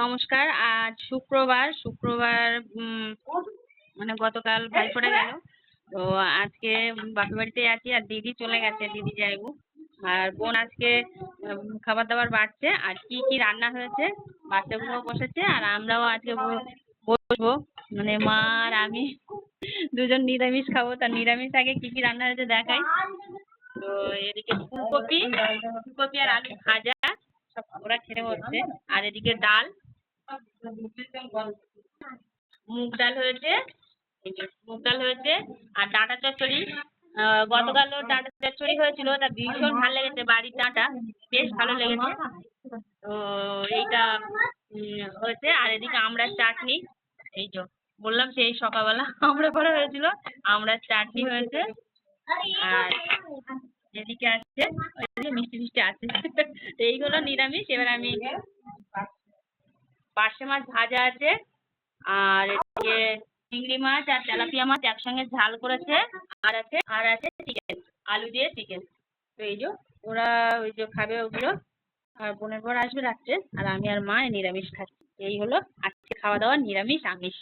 নমস্কার। আজ শুক্রবার শুক্রবার উম, মানে গতকাল ভাইফোঁটা গেল। তো আজকে বাপের বাড়িতে আছি আর দিদি চলে গেছে দিদি যাইবো। আর বোন আজকে খাবার দাবার বাড়ছে। আর কি কি রান্না হয়েছে বাচ্চাগুলো বসেছে। আর আমরাও আজকে বসবো। মানে মা আর আমি দুজন নিরামিষ খাব। তা নিরামিষ আগে কি কি রান্না হয়েছে দেখাই। তো এদিকে ফুলকপি ফুলকপি আর আলু ভাজা সব ওরা খেতে বসছে। আর এদিকে ডাল মুগ ডাল হয়েছে মুগ ডাল হয়েছে, আর ডাঁটা চচ্চড়ি। গতকালও ডাঁটা চচ্চড়ি হয়েছিল, তা ভীষণ ভালো লেগেছে বাড়ির ডাঁটা, বেশ ভালো লেগেছে। তো এইটা হয়েছে, আর এদিকে আমড়ার চাটনি, এই যে বললাম সেই সকালবেলা আমড়া করা হয়েছিল আমড়ার চাটনি হয়েছে। আর এদিকে ওইদিকে মিষ্টি মিষ্টি আছে এইগুলো নিরামিষ, এবার আমি পার্শে মাছ ভাজা আছে, আর এদিকে চিংড়ি মাছ আর তেলাপিয়া মাছ একসঙ্গে ঝাল করেছে, আর আছে আর আছে চিকেন আলু দিয়ে চিকেন তো এই যে ওরা ওই যে খাবে ওগুলো, আর বোনের পর আসবে রাত্রে, আর আমি আর মা নিরামিষ খাচ্ছি। এই হলো আজকে খাওয়া দাওয়া, নিরামিষ, আমিষ।